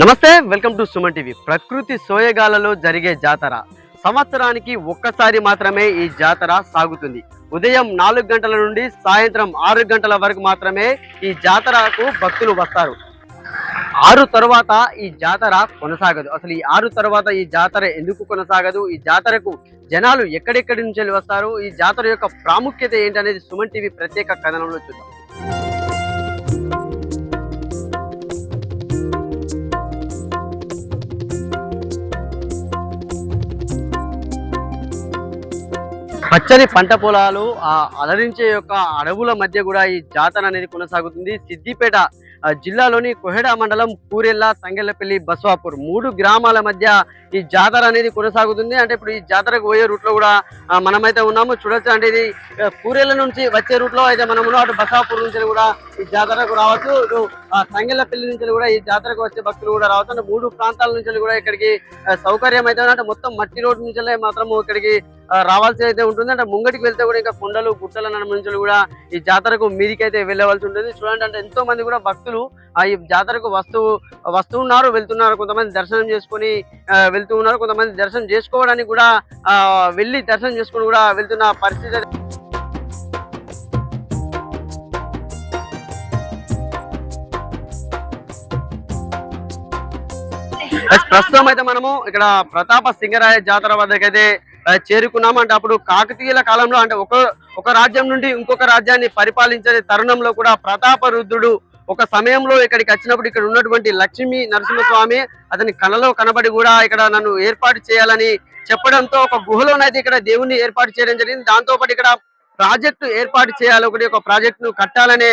నమస్తే welcome to Suman TV. ప్రకృతి సోయగాలలో జరిగే జాతర. సంవత్సరానికి ఒక్కసారి మాత్రమే ఈ జాతర సాగుతుంది. ఉదయం నాలుగు గంటల నుండి సాయంత్రం ఆరు గంటల వరకు మాత్రమే ఈ జాతరకు భక్తులు వస్తారు. ఆరు తర్వాత ఈ జాతర కొనసాగదు. అసలు ఈ ఆరు తర్వాత ఈ జాతర ఎందుకు కొనసాగదు? ఈ జాతరకు జనాలు ఎక్కడెక్కడి నుంచి వస్తారు? ఈ జాతర యొక్క ప్రాముఖ్యత ఏంటనేది సుమన్ టీవీ ప్రత్యేక కథనంలో చూద్దాం. పచ్చని పంట పొలాలు ఆ అలరించే యొక్క అడవుల మధ్య కూడా ఈ జాతర అనేది కొనసాగుతుంది. సిద్దిపేట జిల్లాలోని కొహెడా మండలం కూరెల్ల సంగెల్లపల్లి బస్వాపూర్ మూడు గ్రామాల మధ్య ఈ జాతర అనేది కొనసాగుతుంది. అంటే ఇప్పుడు ఈ జాతరకు పోయే రూట్లో కూడా మనమైతే ఉన్నాము. చూడొచ్చు. అంటే ఇది పూరెల్ల నుంచి వచ్చే రూట్లో అయితే మనము అటు బస్వాపూర్ నుంచి కూడా ఈ జాతరకు రావచ్చు. ఇటు ఆ, నుంచి కూడా ఈ జాతరకు వచ్చే భక్తులు కూడా రావచ్చు. అంటే మూడు ప్రాంతాల నుంచి కూడా ఇక్కడికి సౌకర్యం అయితే అంటే మొత్తం మట్టి రోడ్డు నుంచి మాత్రము ఇక్కడికి రావాల్సి అయితే ఉంటుంది. అంటే ముంగటికి వెళ్తే కూడా ఇంకా కొండలు గుట్టల నడుమ నుంచి కూడా ఈ జాతరకు మీదికైతే వెళ్ళవలసి ఉంటుంది. చూడండి అంటే ఎంతో మంది కూడా భక్తులు ఆ ఈ జాతరకు వస్తూ వస్తున్నారు వెళ్తున్నారు. కొంతమంది దర్శనం చేసుకొని వెళ్తూ ఉన్నారు. కొంతమంది దర్శనం చేసుకోవడానికి కూడా వెళ్ళి దర్శనం చేసుకొని కూడా వెళ్తున్న పరిస్థితి ప్రస్తుతం అయితే మనము ఇక్కడ ప్రతాప సింగరాయ జాతర వద్దకైతే చేరుకున్నాము అంటే అప్పుడు కాకతీయుల కాలంలో అంటే ఒక ఒక రాజ్యం నుండి ఇంకొక రాజ్యాన్ని పరిపాలించే తరుణంలో కూడా ప్రతాప రుద్రుడు ఒక సమయంలో ఇక్కడికి వచ్చినప్పుడు ఇక్కడ ఉన్నటువంటి లక్ష్మీ నరసింహస్వామి అతని కళలో కనబడి కూడా ఇక్కడ నన్ను ఏర్పాటు చేయాలని చెప్పడంతో ఒక గుహలోనైతే ఇక్కడ దేవుణ్ణి ఏర్పాటు చేయడం జరిగింది. దాంతో పాటు ఇక్కడ ప్రాజెక్టు ఏర్పాటు చేయాలి ఒకటి ఒక ప్రాజెక్ట్ను కట్టాలనే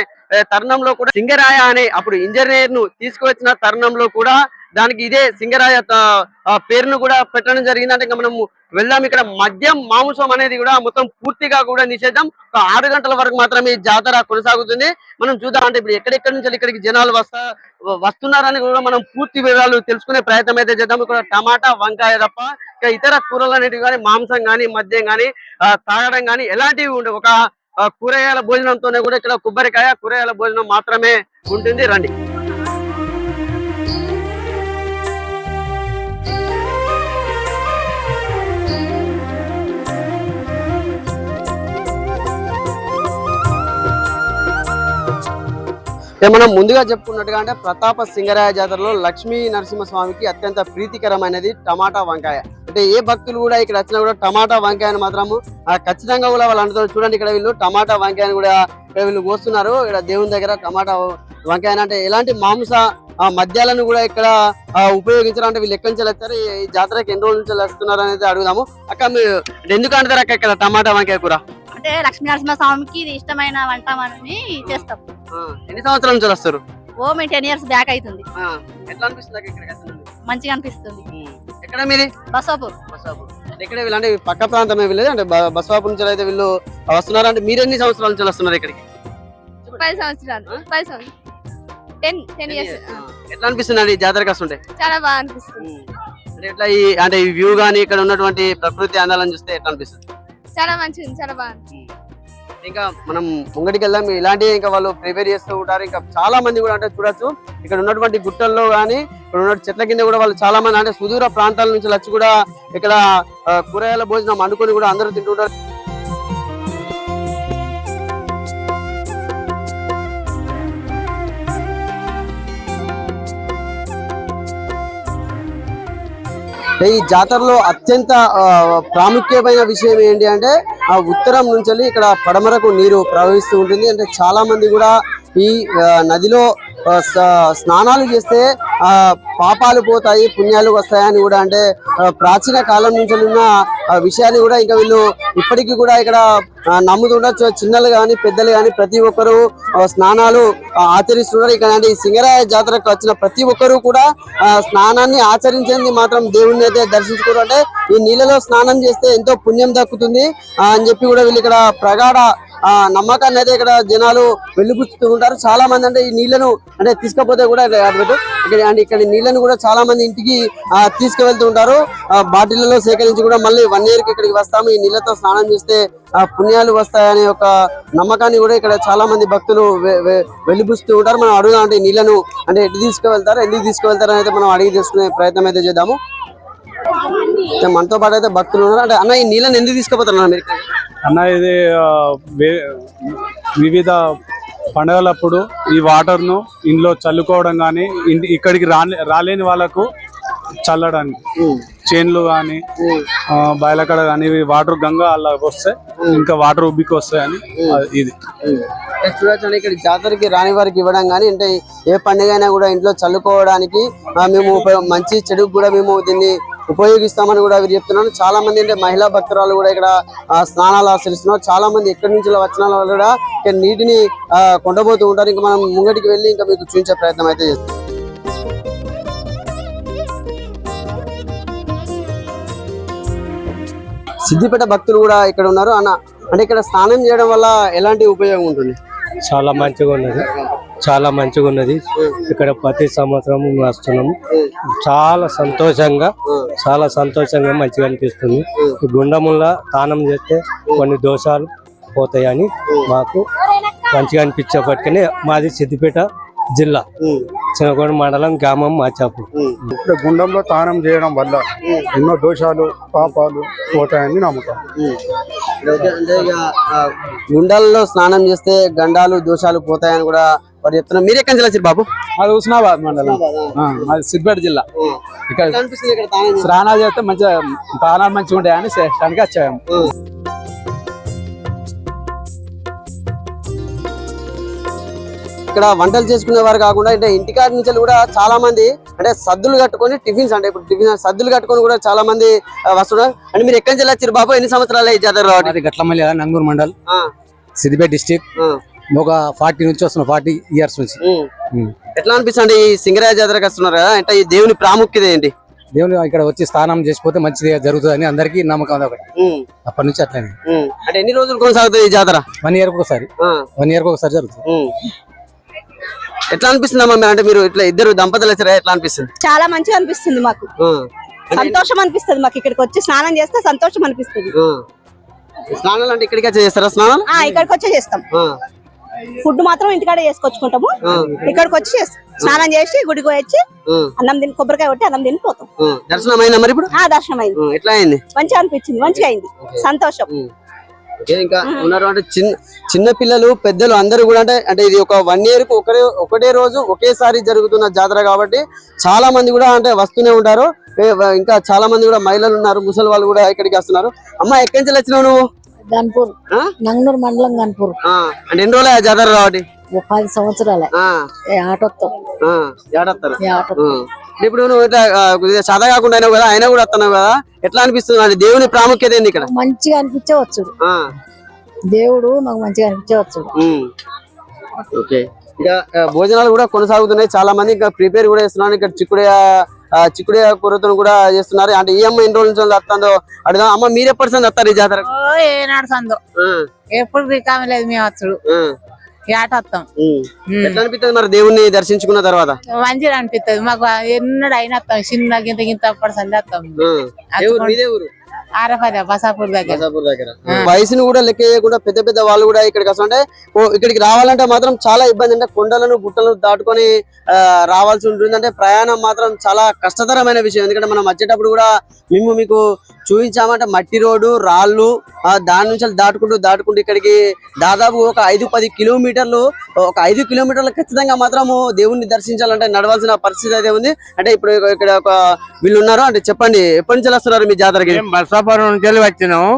తరుణంలో కూడా సింగరాయ అనే అప్పుడు ఇంజనీర్ను తీసుకువచ్చిన తరుణంలో కూడా దానికి ఇదే సింగరాయ త- పేరును కూడా పెట్టడం జరిగింది అంటే ఇంకా మనం వెళ్దాం. ఇక్కడ మద్యం మాంసం అనేది కూడా మొత్తం పూర్తిగా కూడా నిషేధం. ఒక ఆరు గంటల వరకు మాత్రమే జాతర కొనసాగుతుంది. మనం చూద్దాం. అంటే ఇప్పుడు ఎక్కడెక్కడి నుంచి ఇక్కడికి జనాలు వస్తా వస్తున్నారని కూడా మనం పూర్తి వివరాలు తెలుసుకునే ప్రయత్నం అయితే చేద్దాం. ఇక్కడ టమాటా వంకాయ తప్ప ఇక ఇతర కూరలు అనేటివి కానీ మాంసం కానీ మద్యం కానీ తాగడం కానీ ఎలాంటివి ఉండవు. ఒక కూరగాయల భోజనంతోనే కూడా ఇక్కడ కొబ్బరికాయ కూరగాయల భోజనం మాత్రమే ఉంటుంది. రండి. మనం ముందుగా చెప్పుకున్నట్టుగా అంటే ప్రతాప సింగరాయ జాతరలో లక్ష్మీ నరసింహస్వామికి అత్యంత ప్రీతికరమైనది టమాటా వంకాయ. అంటే ఏ భక్తులు కూడా ఇక్కడ వచ్చినా కూడా టమాటా వంకాయను మాత్రము ఖచ్చితంగా కూడా వాళ్ళు అంటున్నారు చూడండి ఇక్కడ వీళ్ళు టమాటా వంకాయను కూడా ఇక్కడ వీళ్ళు కోస్తున్నారు. ఇక్కడ దేవుని దగ్గర టమాటా వంకాయ అంటే ఎలాంటి మాంస ఆ, మద్యాలను కూడా ఇక్కడ ఆ, ఉపయోగించారు. అంటే వీళ్ళు ఎక్కడి నుంచి వచ్చారు ఈ జాతరకి ఎన్ని రోజుల నుంచి వస్తున్నారు అనేది అడుగుదాము. అక్క మీరు ఎందుకు అంటారు అక్క ఇక్కడ టమాటా వంకాయ కూర? అంటే లక్ష్మీ నరసింహ స్వామికి ఇది ఇష్టమైన వంట అని చేస్తాం. ఎన్ని సంవత్సరాల నుంచి వస్తారు? ఓ మేము టెన్ ఇయర్స్ బ్యాక్ అవుతుంది ఎట్లా అనిపిస్తుంది? మంచిగా అనిపిస్తుంది. ఎక్కడ మీది? బసోపూర్ బస్వాపూర్. ఎక్కడ వీళ్ళు అంటే పక్క ప్రాంతమే వీళ్ళు అంటే బ- బస్వాపూర్ నుంచి అయితే వీళ్ళు వస్తున్నారు అంటే మీరు ఎన్ని సంవత్సరాల నుంచి వస్తున్నారు ఇక్కడికి? పది సంవత్సరాలు? పది సంవత్సరాలు. టెన్ టెన్ ఇయర్స్ ఎట్లా అనిపిస్తుంది అండి జాతరకి వస్తుంటే? చాలా బాగా అనిపిస్తుంది. అంటే ఎట్లా ఈ అంటే ఈ వ్యూ గానీ ఇక్కడ ఉన్నటువంటి ప్రకృతి అందాలను చూస్తే ఎట్లా అనిపిస్తుంది? చాలా మంచిగా ఉంది చాలా బాగుంది. ఇంకా మనం ముంగటికి వెళ్దాం. ఇలాంటివి ఇంకా వాళ్ళు ప్రిపేర్ చేస్తూ ఉంటారు. ఇంకా చాలా మంది కూడా అంటే చూడొచ్చు. ఇక్కడ ఉన్నటువంటి గుట్టల్లో కానీ ఇక్కడ ఉన్న చెట్ల కింద కూడా వాళ్ళు చాలా మంది అంటే సుదూర ప్రాంతాల నుంచి వచ్చి కూడా ఇక్కడ కూరగాయల భోజనం అనుకుని కూడా అందరూ తింటుంటారు ఈ జాతరలో అత్యంత ప్రాముఖ్యమైన విషయం ఏంటి అంటే ఆ ఉత్తరం నుంచి వెళ్ళి ఇక్కడ పడమరకు నీరు ప్రవహిస్తూ ఉంటుంది. అంటే చాలా మంది కూడా ఈ నదిలో స్నానాలు చేస్తే పాపాలు పోతాయి పుణ్యాలు వస్తాయని కూడా అంటే ప్రాచీన కాలం నుంచి ఉన్న విషయాన్ని కూడా ఇంకా వీళ్ళు ఇప్పటికీ కూడా ఇక్కడ నమ్ముతుండొచ్చు చిన్నలు కానీ పెద్దలు కానీ ప్రతి ఒక్కరు స్నానాలు ఆచరిస్తున్నారు. ఇక్కడ అంటే ఈ సింగరాయ జాతరకు వచ్చిన ప్రతి ఒక్కరు కూడా స్నానాన్ని ఆచరించేది మాత్రం దేవుణ్ణి అయితే దర్శించుకోరు. అంటే ఈ నీళ్ళలో స్నానం చేస్తే ఎంతో పుణ్యం దక్కుతుంది. అని చెప్పి కూడా వీళ్ళు ఇక్కడ ప్రగాఢ ఆ నమ్మకాన్ని అయితే ఇక్కడ జనాలు వెళ్ళిపుచ్చుతూ ఉంటారు. చాలా మంది అంటే ఈ నీళ్ళను అంటే తీసుకపోతే కూడా ఇక్కడ అటు- ఇక్కడ అంటే ఇక్కడ నీళ్ళను కూడా చాలా మంది ఇంటికి ఆ, తీసుకువెళ్తూ ఉంటారు. ఆ, బాటిళ్ళలో సేకరించి కూడా మళ్ళీ వన్ ఇయర్కి ఇక్కడికి వస్తాము. ఈ నీళ్ళతో స్నానం చేస్తే ఆ పుణ్యాలు వస్తాయనే ఒక నమ్మకాన్ని కూడా ఇక్కడ చాలా మంది భక్తులు వెళ్ళిపుస్తూ ఉంటారు. మనం అడుగుదాం అంటే నీళ్ళను అంటే ఎటు తీసుకువెళ్తారు ఎందుకు తీసుకువెళ్తారు అయితే మనం అడిగి తీసుకునే ప్రయత్నం అయితే చేద్దాము. మనతో పాటు అయితే భక్తులు ఉన్నారు. అంటే అన్న ఈ నీళ్ళని ఎందుకు తీసుకుపోతున్నారు మీరు? అన్న ఇది వివిధ పండుగలప్పుడు ఈ వాటర్ను ఇంట్లో చల్లుకోవడం కానీ ఇక్కడికి రాలే రాలేని వాళ్ళకు చల్లడానికి. చేన్లు కానీ బయలకడ కానీ ఇవి వాటర్ గంగా అలా వస్తే ఇంకా వాటర్ ఉబ్బికి వస్తాయని ఇది. అంటే చూడొచ్చు ఇక్కడ జాతరకి రాని వారికి ఇవ్వడం కానీ అంటే ఏ పండుగ అయినా కూడా ఇంట్లో చల్లుకోవడానికి మేము మంచి చెడుకు కూడా మేము దీన్ని ఉపయోగిస్తామని కూడా వీరు చెప్తున్నాను చాలా మంది అంటే మహిళా భక్తురాలు కూడా ఇక్కడ స్నానాలు ఆచరిస్తున్నారు. చాలా మంది ఎక్కడి నుంచి వచ్చిన వాళ్ళు కూడా ఇక్కడ నీటిని కొండబోతూ ఉంటారు. ఇంకా మనం ముంగటికి వెళ్ళి ఇంకా మీకు చూపించే ప్రయత్నం అయితే చేస్తాం. సిద్దిపేట భక్తులు కూడా ఇక్కడ ఉన్నారు. అన్న అంటే ఇక్కడ స్నానం చేయడం వల్ల ఎలాంటి ఉపయోగం ఉంటుంది? చాలా మంచిగా ఉన్నది. చాలా మంచిగా ఉన్నది. ఇక్కడ ప్రతి సంవత్సరం వస్తున్నాము చాలా సంతోషంగా చాలా సంతోషంగా మంచిగా అనిపిస్తుంది. ఈ గుండముల స్నానం చేస్తే కొన్ని దోషాలు పోతాయని మాకు మంచిగా అనిపించేపటికనే మాది సిద్దిపేట జిల్లా. చిన్నగూడ మండలం గ్రామం మాచాపూర్ ఇక్కడ గుండంలో తానం చేయడం వల్ల ఎన్నో దోషాలు పాపాలు పోతాయని నమ్మకం ఓకే, అంటే ఇక గుండాలలో స్నానం చేస్తే గండాలు దోషాలు పోతాయని కూడా వారు చెప్తున్నారు. మీరు ఎక్కడి నుంచి వచ్చారు బాబు? మాది హుస్నాబాద్ మండలం. ఆ, మాది సిద్దిపేట జిల్లా. ఇక్కడ? స్నానాలు చేస్తే మంచిగా తానాలు మంచిగా ఉంటాయని చేసడానికి వచ్చాము. ఇక్కడ వంటలు చేసుకునే వారు కాకుండా అంటే ఇంటికాడ నుంచి కూడా చాలా మంది అంటే సద్దులు కట్టుకొని టిఫిన్స్ అంటే ఇప్పుడు టిఫిన్ సద్దులు కట్టుకొని కూడా చాలా మంది వస్తున్నారు. అంటే మీరు ఎక్కడి నుంచి వచ్చారు బాబు? ఎన్ని సంవత్సరాలు ఈ జాతర రావడం? గట్లమల్లి నంగూరు మండల్. సిద్దిపేట డిస్టిక్ ఒక ఫార్టీ నుంచి వస్తున్నా ఫార్టీ ఇయర్స్ నుంచి. ఎట్లా అనిపిస్తుంది ఈ సింగరాయ జాతరకు వస్తున్నారు కదా? అంటే ఈ దేవుని ప్రాముఖ్యత ఏంటి? దేవుని ఇక్కడ వచ్చి స్నానం చేసిపోతే మంచిది జరుగుతుందని అందరికీ నమ్మకం ఒకటి. అప్పటి నుంచి అట్లనే. అంటే ఎన్ని రోజులు కొనసాగుతుంది ఈ జాతర? వన్ ఇయర్ ఒకసారి. వన్ ఇయర్ ఒకసారి జరుగుతుంది. ఎట్లా అనిపిస్తుంది అమ్మా అంటే మీరు ఇట్లా ఇద్దరు దంపతులు వచ్చారా ఎట్లా అనిపిస్తుంది? చాలా మంచిగా అనిపిస్తుంది మాకు. సంతోషం అనిపిస్తుంది మాకు ఇక్కడికి వచ్చి స్నానం చేస్తే సంతోషం అనిపిస్తుంది. స్నానాలు అంటే ఇక్కడికి వచ్చి చేస్తారా స్నానాలు ఆ ఇక్కడికి వచ్చి చేస్తాం. ఫుడ్ మాత్రం ఇంటికాడ చేసుకొచ్చుకుంటాము. ఇక్కడికి వచ్చి స్నానం చేసి గుడికి వచ్చి అన్నం తిని కొబ్బరికాయ కొట్టి అన్నం తిని పోతాం. దర్శనం అయిందా మరి ఇప్పుడు? ఆ దర్శనం అయింది ఎట్లా అయింది? మంచిగా అనిపించింది మంచిగా అయింది. సంతోషం. ఓకే, ఇంకా ఉన్నారు అంటే చిన్న చిన్న పిల్లలు పెద్దలు అందరూ కూడా అంటే అంటే ఇది ఒక వన్ ఇయర్కు ఒకటే ఒకటే రోజు ఒకేసారి జరుగుతున్న జాతర కాబట్టి చాలా మంది కూడా అంటే వస్తూనే ఉంటారు. ఇంకా చాలా మంది కూడా మహిళలు ఉన్నారు ముసలి వాళ్ళు కూడా ఇక్కడికి వస్తున్నారు. అమ్మ ఎక్కడి నుంచి వచ్చినావు నువ్వు? గన్పూర్. ఆ? నంగనూరు మండలం గన్పూర్. ఆ, అంటే ఎన్ని రోజులు జాతర కాబట్టి? పది సంవత్సరాలే. ఆ, ఏ ఇప్పుడు నువ్వు చద కాకుండా అయినావు కదా అయినా కూడా వస్తున్నావు కదా ఎట్లా అనిపిస్తుంది? అంటే దేవుని ప్రాముఖ్యత ఏంది ఇక్కడ? మంచిగా అనిపించవచ్చు. ఆ, దేవుడు నాకు మంచిగా అనిపించవచ్చు. ఓకే. ఇక భోజనాలు కూడా కొనసాగుతున్నాయి. చాలా మంది ఇంకా ప్రిపేర్ కూడా చేస్తున్నారు. ఇక్కడ చిక్కుడే చిక్కుడే కూరతో కూడా చేస్తున్నారు. అంటే ఈ అమ్మ ఎన్ని రోజుల నుంచి వస్తుందో అడుగుదాం. అమ్మ మీరు ఎప్పటి వస్తారు ఈ జాతర ఓ ఏనాడు సందో. ఎప్పుడు రికామ లేదు మేము వచ్చుడు వస్తాం ఎట్లా అనిపిస్తుంది మరి దేవుణ్ణి దర్శించుకున్న తర్వాత? మంచిగా అనిపిస్తుంది మాకు ఎన్నడు అయినా వస్తాం చిన్న గింత గింత అప్పటి సంది ఆరపద బసాపూర్ దగ్గర. బసాపూర్ దగ్గర. వయసును కూడా లెక్క చేయకుండా పెద్ద పెద్ద వాళ్ళు కూడా ఇక్కడికి వస్తుంటే ఓ ఇక్కడికి రావాలంటే మాత్రం చాలా ఇబ్బంది. అంటే కొండలను గుట్టలను దాటుకొని రావాల్సి ఉంటుంది. అంటే ప్రయాణం మాత్రం చాలా కష్టతరమైన విషయం. ఎందుకంటే మనం వచ్చేటప్పుడు కూడా మేము మీకు చూపించామంటే మట్టి రోడ్డు రాళ్ళు ఆ, దాని నుంచి దాటుకుంటూ దాటుకుంటూ ఇక్కడికి దాదాపు ఒక ఐదు పది కిలోమీటర్లు ఒక ఐదు కిలోమీటర్లు ఖచ్చితంగా మాత్రము దేవుణ్ణి దర్శించాలంటే నడవాల్సిన పరిస్థితి అయితే ఉంది. అంటే ఇప్పుడు ఇక్కడ ఒక వీళ్ళు ఉన్నారు. అంటే చెప్పండి ఎప్పటి నుంచి వస్తున్నారు మీ జాతరకి? నర్సాపురం నుంచి వచ్చినాము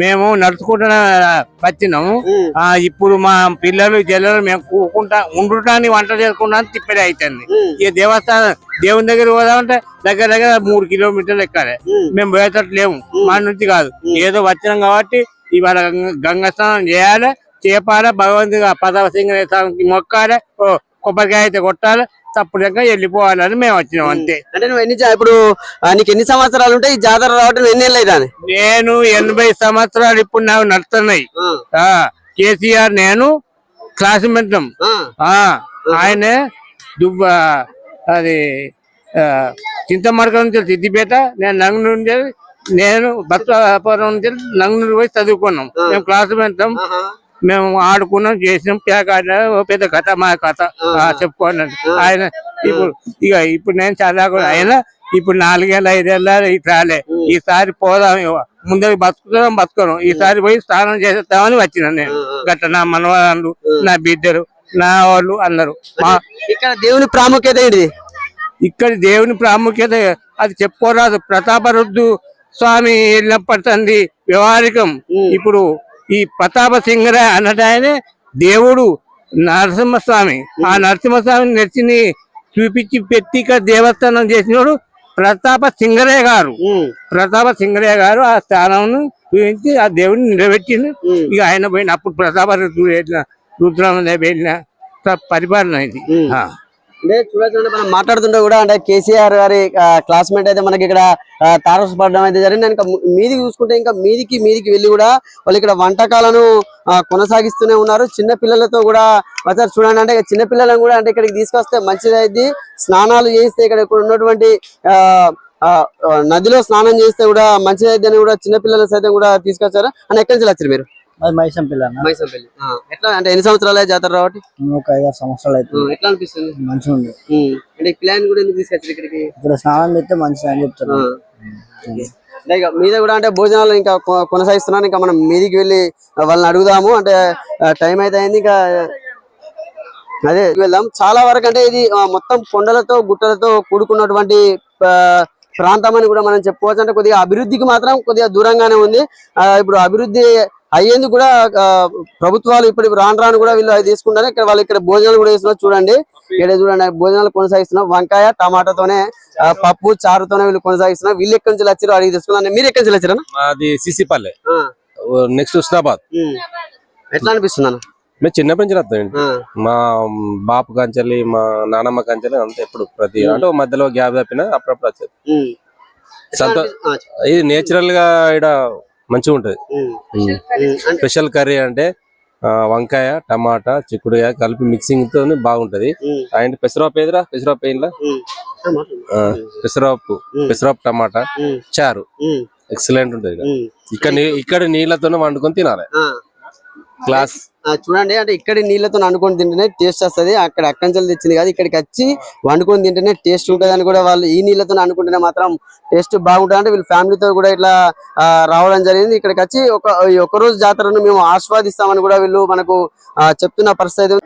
మేము నడుచుకుంటూ వచ్చినాము ఇప్పుడు మా పిల్లలు జల్లలు మేము కూకుంటా ఉండుటానికి వంట చేసుకుంటా తిప్పడే అవుతుంది ఈ దేవస్థానం దేవుని దగ్గర పోదామంటే దగ్గర దగ్గర మూడు కిలోమీటర్లు ఎక్కాలి. మేము పోయేటట్టు లేము. మా నుంచి కాదు. ఏదో వచ్చినాం కాబట్టి ఇవాళ గంగ- స్నానం చేయాలి. చేపాలి భగవంతుగా పదవ సింగరేశ్వరానికి మొక్కాలి. కొబ్బరికాయ అయితే కొట్టాలి. తప్పుడుగా వెళ్ళిపోవాలని మేము వచ్చినాం అంతే. అంటే నువ్వు ఎన్ని జా- ఇప్పుడు ఆ, నీకు ఎన్ని సంవత్సరాలు ఉంటాయి? ఈ జాతర రావడం ఎన్ని ఏళ్ళు నేను ఎనభై సంవత్సరాలు ఇప్పుడు నాకు నడుస్తున్నాయి. ఆ. కేసీఆర్ నేను క్లాస్మేట్ ఆయనే దుబ్బ అది ఆ, చింతమడక నుంచి సిద్దిపేట నేను నంగు నుంచి నేను భక్తాపురం నుంచి నంగునూరు పోయి చదువుకున్నాం. మేము క్లాస్మేట్ మేము ఆడుకున్నాం చేసినాం ప్యాక్ ఆడినాం ఓ పెద్ద కథ మా కథ. ఆ, చెప్పుకోండి. ఆయన ఇప్పుడు ఇక ఇప్పుడు నేను చదువుకున్నా ఆయన ఇప్పుడు నాలుగేళ్ళ ఐదేళ్ళ రాలే ఈసారి పోదాం. ముందు బతుకుతాం బతుకున్నాం ఈసారి పోయి స్నానం చేసేద్దామని వచ్చిన నేను. గట్ట నా మనవాళ్ళు నా బిడ్డలు నా వాళ్ళు అందరూ. ఇక్కడ దేవుని ప్రాముఖ్యత ఏంటిది? ఇక్కడ దేవుని ప్రాముఖ్యత అది చెప్పుకోరాదు. ప్రతాపరుద్దు స్వామి వెళ్ళినప్పటి వ్యవహారికం. ఇప్పుడు ఈ ప్రతాప సింగర అన్నటాయనే దేవుడు నరసింహస్వామి. ఆ నరసింహస్వామిని నెచ్చిని చూపించి పెట్టి ఇక్కడ దేవస్థానం చేసినోడు ప్రతాప సింగరే గారు. ప్రతాప సింగరే గారు ఆ స్థానం చూపించి ఆ దేవుడిని నిలబెట్టింది ఉమ్, ఇక ఆయన పోయిన అప్పుడు ప్రతాప రుద్రుడు వెళ్ళిన పరిపాలన ఇది. ఆ. అంటే చూడొచ్చు మనం మాట్లాడుతుంటే కూడా అంటే కేసీఆర్ గారి క్లాస్మేట్ అయితే మనకి ఇక్కడ ఆ, తారసపడడం అయితే జరిగింది. ఇంకా మీదికి చూసుకుంటే ఇంకా మీదికి మీదికి వెళ్ళి కూడా వాళ్ళు ఇక్కడ వంటకాలను కొనసాగిస్తూనే ఉన్నారు. చిన్న పిల్లలతో కూడా ఒకసారి చూడండి అంటే చిన్న పిల్లలను కూడా అంటే ఇక్కడికి తీసుకొస్తే మంచిదైతే స్నానాలు చేస్తే ఇక్కడ ఇక్కడ ఉన్నటువంటి ఆ, నదిలో స్నానం చేస్తే కూడా మంచిదైతే అని కూడా చిన్నపిల్లల సైతం కూడా తీసుకొచ్చారు. అని ఎక్కడి నుంచి వచ్చారు మీరు? అది మైసం పిల్ల అన్న. మైసంపల్లి ఎట్లా అంటే ఎన్ని సంవత్సరాలు జాతర రావటి ఒక ఐదారు సంవత్సరాలు అయితే ఎట్లా అనిపిస్తుంది? మంచిగా ఉంది. అంటే ప్లాన్ కూడా ఎందుకు తీసుకొచ్చారు ఇక్కడికి? ఇక్కడ స్నానం చేస్తే మంచిది అని చెప్తారు మీద కూడా అంటే భోజనాలు ఇంకా కొనసాగిస్తున్నాను. ఇంకా మనం మీదికి వెళ్ళి వాళ్ళని అడుగుదాము. అంటే టైం అయితే అయింది. ఇంకా అదే వెళ్దాం. చాలా వరకు అంటే ఇది మొత్తం కొండలతో గుట్టలతో కూడుకున్నటువంటి ప్రాంతం అని కూడా మనం చెప్పుకోవచ్చు. అంటే కొద్దిగా అభివృద్ధికి మాత్రం కొద్దిగా దూరంగానే ఉంది. ఇప్పుడు అభివృద్ధి అయ్యేందుకు కూడా ప్రభుత్వాలు ఇప్పుడు రాను రాను కూడా వీళ్ళు అది తీసుకుంటారు. ఇక్కడ వాళ్ళు ఇక్కడ భోజనాలు కూడా చేస్తున్నారు చూడండి. ఇక్కడ చూడండి భోజనాలు కొనసాగిస్తున్నారు. వంకాయ టమాటాతోనే పప్పు చారుతోనే వీళ్ళు కొనసాగిస్తున్నారు. వీళ్ళు ఎక్కడి నుంచి వచ్చారో అడిగి తీసుకున్నాను మీరు ఎక్కడి నుంచి వచ్చారా మాది సిసిపల్లె. నెక్స్ట్ హుస్నాబాద్ ఎట్లా అనిపిస్తుంది మేము చిన్నప్పటి నుంచి వస్తామండి మా బాపు కంచెల్లి మా నానమ్మ కంచెల్లి అంతే ఎప్పుడు ప్రతి. అంటే మధ్యలో గ్యాప్ తప్పినా అప్పుడప్పుడు వచ్చేది. సంతో అనిపిస్తుంది? ఇది నేచురల్గా ఇక్కడ మంచిగా ఉంటది స్పెషల్ కర్రీ అంటే వంకాయ టమాటా చిక్కుడుకాయ కలిపి మిక్సింగ్తో బాగుంటది. అండ్ పెసరపప్పు ఏదిరా? పెసరపప్పు ఏంలా పెసరపప్పు పెసరపప్పు టమాటా చారు. ఎక్సలెంట్ ఉంటది ఇక్కడ. ఇక్కడ నీ- ఇక్కడ నీళ్ళతోనే వండుకొని తినాలి. క్లాస్ చూడండి అంటే ఇక్కడ నీళ్ళతో వండుకొని తింటేనే టేస్ట్ వస్తది. అక్కడ అక్కంచెలు తెచ్చింది కాదు ఇక్కడికి వచ్చి వండుకొని తింటేనే టేస్ట్ ఉంటుంది అని కూడా వాళ్ళు ఈ నీళ్ళతో అనుకుంటేనే మాత్రం టేస్ట్ బాగుంటుంది. అంటే వీళ్ళ ఫ్యామిలీతో కూడా ఇట్లా రావడం జరిగింది. ఇక్కడికి వచ్చి ఒక ఈ రోజు జాతరను మేము ఆస్వాదిస్తామని కూడా వీళ్ళు మనకు ఆ, చెప్తున్న పరిస్థితి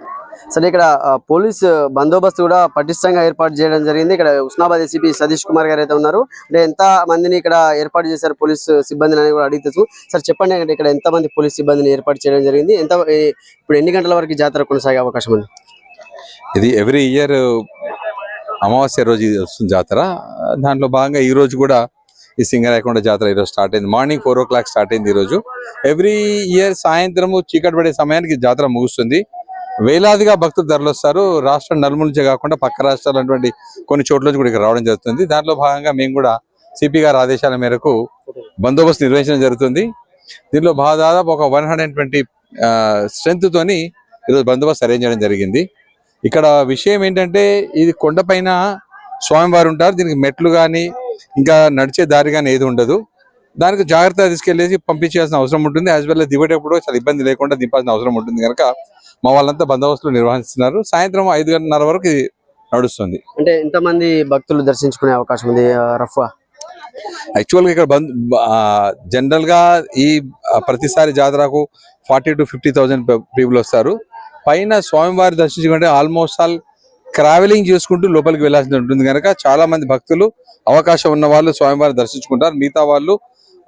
సరే ఇక్కడ పోలీస్ బందోబస్తు కూడా పటిష్టంగా ఏర్పాటు చేయడం జరిగింది. ఇక్కడ ఉస్నాబాద్ ఎసిపి సతీష్ కుమార్ గారు అయితే ఉన్నారు. అంటే ఎంత మందిని ఇక్కడ ఏర్పాటు చేశారు పోలీస్ సిబ్బందిని అని కూడా అడిగితే సార్ చెప్పండి అంటే ఇక్కడ ఎంత మంది పోలీస్ సిబ్బందిని ఏర్పాటు చేయడం జరిగింది. ఎంత ఇప్పుడు ఎన్ని గంటల వరకు జాతర కొనసాగే అవకాశం ఉంది? ఇది ఎవ్రీ ఇయర్ అమావాస్య రోజు ఇది వస్తుంది జాతర. దాంట్లో భాగంగా ఈ రోజు కూడా ఈ సింగరాయకొండ జాతర ఈరోజు స్టార్ట్ అయింది. Morning four o'clock start అయింది ఈరోజు ఎవ్రీ ఇయర్ సాయంత్రము చీకటి పడే సమయానికి జాతర ముగుస్తుంది. వేలాదిగా భక్తులు తరలిస్తారు రాష్ట్రం నలుమూల నుంచే కాకుండా పక్క రాష్ట్రాలటువంటి కొన్ని చోట్ల నుంచి కూడా ఇక్కడ రావడం జరుగుతుంది. దాంట్లో భాగంగా మేము కూడా సిపి గారి ఆదేశాల మేరకు బందోబస్తు నిర్వహించడం జరుగుతుంది. దీనిలో బాగా దాదాపు ఒక వన్ హండ్రెడ్ ట్వంటీ స్ట్రెంత్ తోని ఈరోజు బందోబస్తు అరేంజ్ చేయడం జరిగింది. ఇక్కడ విషయం ఏంటంటే ఇది కొండపైన స్వామివారు ఉంటారు. దీనికి మెట్లు కానీ ఇంకా నడిచే దారి కానీ ఏది ఉండదు. దానికి జాగ్రత్తగా తీసుకెళ్ళేసి పంపించాల్సిన అవసరం ఉంటుంది. యాజ్ వెల్ దిగేటప్పుడు చాలా ఇబ్బంది లేకుండా దింపాల్సిన అవసరం ఉంటుంది కనుక మా వాళ్ళంతా బందోబస్తులు నిర్వహిస్తున్నారు. సాయంత్రం ఐదు గంటన్నర వరకు నడుస్తుంది. అంటే ఎంత మంది భక్తులు దర్శించుకునే అవకాశం ఉంది రఫ్ యాక్చువల్గా? ఇక్కడ బంద్ జనరల్గా ఈ ప్రతిసారి జాతరకు forty to fifty thousand people వస్తారు. పైన స్వామివారి దర్శించుకుంటే ఆల్మోస్ట్ ఆల్ ట్రావెలింగ్ చేసుకుంటూ లోపలికి వెళ్ళాల్సి ఉంటుంది కనుక చాలా మంది భక్తులు అవకాశం ఉన్న వాళ్ళు స్వామివారిని దర్శించుకుంటారు. మిగతా వాళ్ళు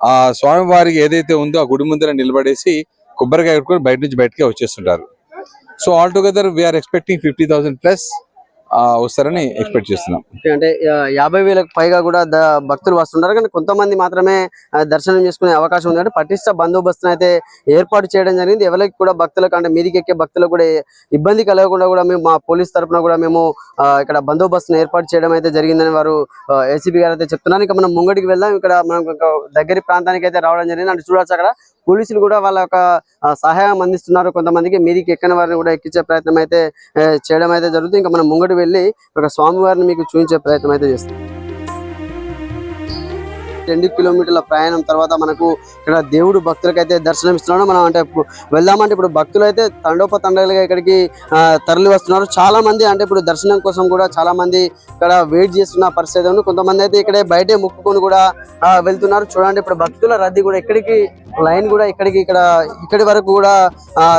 ఆ స్వామివారికి ఏదైతే ఉందో ఆ గుడి ముందర నిలబడేసి కొబ్బరికాయ కొట్టుకొని బయట నుంచి బయటకే వచ్చేస్తుంటారు. So all together we are expecting fifty thousand plus వస్తారని ఎక్స్పెక్ట్ చేస్తున్నాం. అంటే యాభై వేలకు పైగా కూడా భక్తులు వస్తుంటారు కానీ కొంతమంది మాత్రమే దర్శనం చేసుకునే అవకాశం ఉంది. అంటే పటిష్ట బందోబస్తును అయితే ఏర్పాటు చేయడం జరిగింది. ఎవరికి కూడా భక్తులకు అంటే మీదికి ఎక్కే భక్తులకు కూడా ఇబ్బంది కలగకుండా కూడా మేము మా పోలీస్ తరఫున కూడా మేము ఇక్కడ బందోబస్తును ఏర్పాటు చేయడం అయితే జరిగిందని వారు ఏసీపీ గారు అయితే చెప్తున్నారు. ఇంకా మనం ముంగడికి వెళ్దాం. ఇక్కడ మనం దగ్గర దగ్గరి ప్రాంతానికి అయితే రావడం జరిగింది. అంటే చూడొచ్చు అక్కడ పోలీసులు కూడా వాళ్ళ యొక్క సహాయం అందిస్తున్నారు. కొంతమందికి మీదికి ఎక్కని వారిని కూడా ఎక్కించే ప్రయత్నం అయితే చేయడం అయితే జరుగుతుంది. ఇంకా మనం ముంగడు వెళ్ళి ఒక స్వామివారిని మీకు చూపించే ప్రయత్నం అయితే చేస్తాం. రెండు కిలోమీటర్ల ప్రయాణం తర్వాత మనకు ఇక్కడ దేవుడు భక్తులకు అయితే దర్శనం ఇస్తున్నాడు. మనం అంటే వెళ్దామంటే ఇప్పుడు భక్తులు అయితే తండోపతండాలుగా ఇక్కడికి తరలి వస్తున్నారు. చాలా మంది అంటే ఇప్పుడు దర్శనం కోసం కూడా చాలా మంది ఇక్కడ వెయిట్ చేస్తున్న పరిస్థితి ఉంది. కొంతమంది అయితే ఇక్కడే బయటే ముక్కుకొని కూడా వెళ్తున్నారు. చూడండి ఇప్పుడు భక్తుల రద్దీ కూడా ఇక్కడికి లైన్ కూడా ఇక్కడికి ఇక్కడ ఇక్కడి వరకు కూడా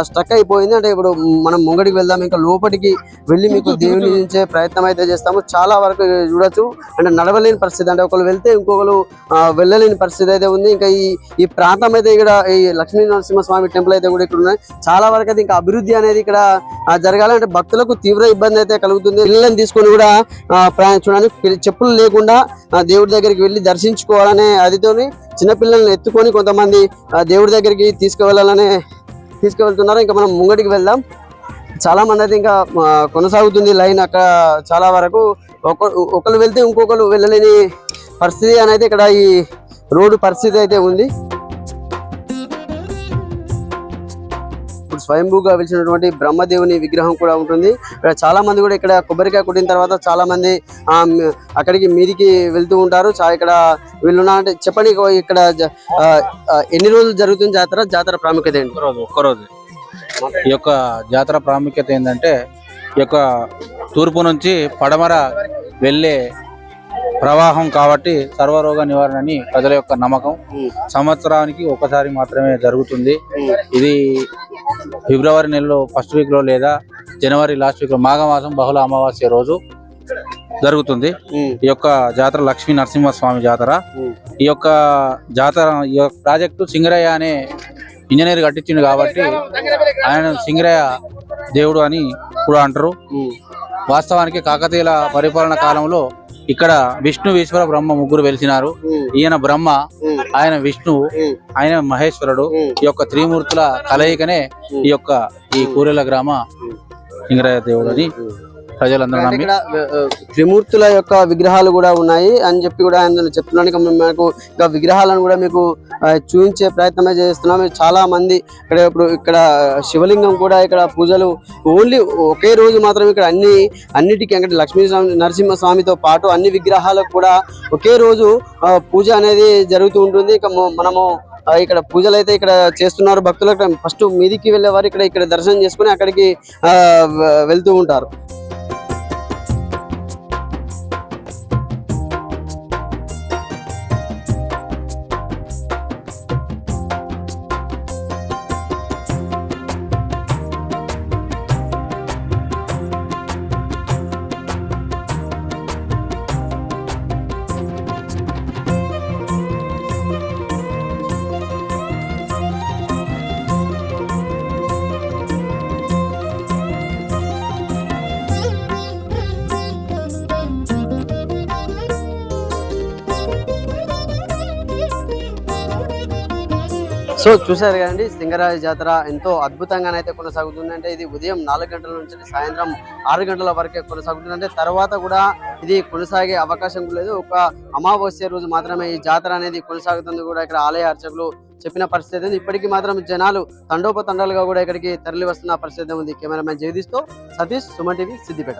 స్ట్రక్ అయిపోయింది. అంటే ఇప్పుడు మనం ముంగడికి వెళ్దాం ఇంకా లోపలికి వెళ్ళి మీకు దేవుని చూపించే ప్రయత్నం అయితే చేస్తాము. చాలా వరకు చూడొచ్చు. అంటే నడవలేని పరిస్థితి. అంటే ఒకరు వెళ్తే ఇంకొకరు వెళ్ళలేని పరిస్థితి అయితే ఉంది. ఇంకా ఈ ఈ ప్రాంతం అయితే ఇక్కడ ఈ లక్ష్మీ నరసింహస్వామి టెంపుల్ అయితే కూడా ఇక్కడ ఉన్నాయి చాలా వరకు అయితే ఇంకా అభివృద్ధి అనేది ఇక్కడ ఆ, జరగాలంటే భక్తులకు తీవ్ర ఇబ్బంది అయితే కలుగుతుంది. పిల్లల్ని తీసుకొని కూడా ఆ, ప్రయాణం చూడండి పిల్ల- చెప్పులు లేకుండా దేవుడి దగ్గరికి వెళ్ళి దర్శించుకోవాలనే అదితోని చిన్నపిల్లల్ని ఎత్తుకొని కొంతమంది ఆ, దేవుడి దగ్గరికి తీసుకువెళ్ళాలనే తీసుకువెళ్తున్నారు. ఇంకా మనం ముంగటికి వెళ్దాం. చాలా మంది అయితే ఇంకా కొనసాగుతుంది లైన్ అక్కడ చాలా వరకు. ఒక ఒకరు వెళ్తే ఇంకొకరు వెళ్ళలేని పరిస్థితి అనేది ఇక్కడ ఈ రోడ్డు పరిస్థితి అయితే ఉంది. స్వయంభూగా వెలిసినటువంటి బ్రహ్మదేవుని విగ్రహం కూడా ఉంటుంది. ఇక్కడ చాలా మంది కూడా ఇక్కడ కొబ్బరికాయ కొట్టిన తర్వాత చాలా మంది అక్కడికి మీదికి వెళ్తూ ఉంటారు. ఇక్కడ వీళ్ళున్నా అంటే చెప్పండి ఇక ఇక్కడ ఎన్ని రోజులు జరుగుతుంది జాతర? జాతర ప్రాముఖ్యత ఏంటి? ఒక్కరోజు ఒక్కరోజు. ఈ యొక్క జాతర ప్రాముఖ్యత ఏంటంటే ఈ యొక్క తూర్పు నుంచి పడమర వెళ్ళే ప్రవాహం కాబట్టి సర్వరోగ నివారణ అని ప్రజల యొక్క నమ్మకం. సంవత్సరానికి ఒకసారి మాత్రమే జరుగుతుంది. ఇది ఫిబ్రవరి నెలలో ఫస్ట్ వీక్లో లేదా జనవరి లాస్ట్ వీక్లో మాఘమాసం బహుళ అమావాస్య రోజు జరుగుతుంది. ఈ యొక్క జాతర లక్ష్మీ నరసింహస్వామి జాతర. ఈ యొక్క జాతర ఈ యొక్క ప్రాజెక్టు సింగరయ్య అనే ఇంజనీర్ కట్టించిండు కాబట్టి ఆయన సింగరయ్య దేవుడు అని కూడా అంటారు. వాస్తవానికి కాకతీయుల పరిపాలన కాలంలో ఇక్కడ విష్ణు ఈశ్వర బ్రహ్మ ముగ్గురు వెలిసినారు. ఈయన బ్రహ్మ ఆయన విష్ణువు ఆయన మహేశ్వరుడు. ఈ యొక్క త్రిమూర్తుల కలయికనే ఈ యొక్క ఈ కూరెల గ్రామ సింగరయ్య దేవుడు అని ప్రజలందరూ నమ్మి. ఇక్కడ త్రిమూర్తుల యొక్క విగ్రహాలు కూడా ఉన్నాయి అని చెప్పి కూడా ఆయన చెప్తున్నాను మనకు ఇంకా విగ్రహాలను కూడా మీకు చూపించే ప్రయత్నమే చేస్తున్నాం. చాలా మంది ఇక్కడ ఇప్పుడు ఇక్కడ శివలింగం కూడా ఇక్కడ పూజలు ఓన్లీ ఒకే రోజు మాత్రం ఇక్కడ అన్ని అన్నిటికీ అంటే లక్ష్మీ స్వామి నరసింహ స్వామితో పాటు అన్ని విగ్రహాలకు కూడా ఒకే రోజు పూజ అనేది జరుగుతూ ఉంటుంది. ఇక మనము ఇక్కడ పూజలు అయితే ఇక్కడ చేస్తున్నారు భక్తులకు ఫస్ట్ మీదికి వెళ్ళేవారు. ఇక్కడ ఇక్కడ దర్శనం చేసుకుని అక్కడికి వెళ్తూ ఉంటారు. సో చూసారు కదండి సింగరాజ జాతర ఎంతో అద్భుతంగానైతే కొనసాగుతుంది అంటే ఇది ఉదయం నాలుగు గంటల నుంచి సాయంత్రం ఆరు గంటల వరకే కొనసాగుతుంది అంటే తర్వాత కూడా ఇది కొనసాగే అవకాశం లేదు. ఒక అమావాస్య రోజు మాత్రమే ఈ జాతర అనేది కొనసాగుతుంది కూడా ఇక్కడ ఆలయ అర్చకులు చెప్పిన పరిస్థితి ఉంది. ఇప్పటికీ మాత్రం జనాలు తండోపతండాలుగా కూడా ఇక్కడికి తరలి వస్తున్న పరిస్థితి ఉంది. కెమెరామెన్ జగదీష్తో సతీష్ సుమన్ టీవీ సిద్దిపేట.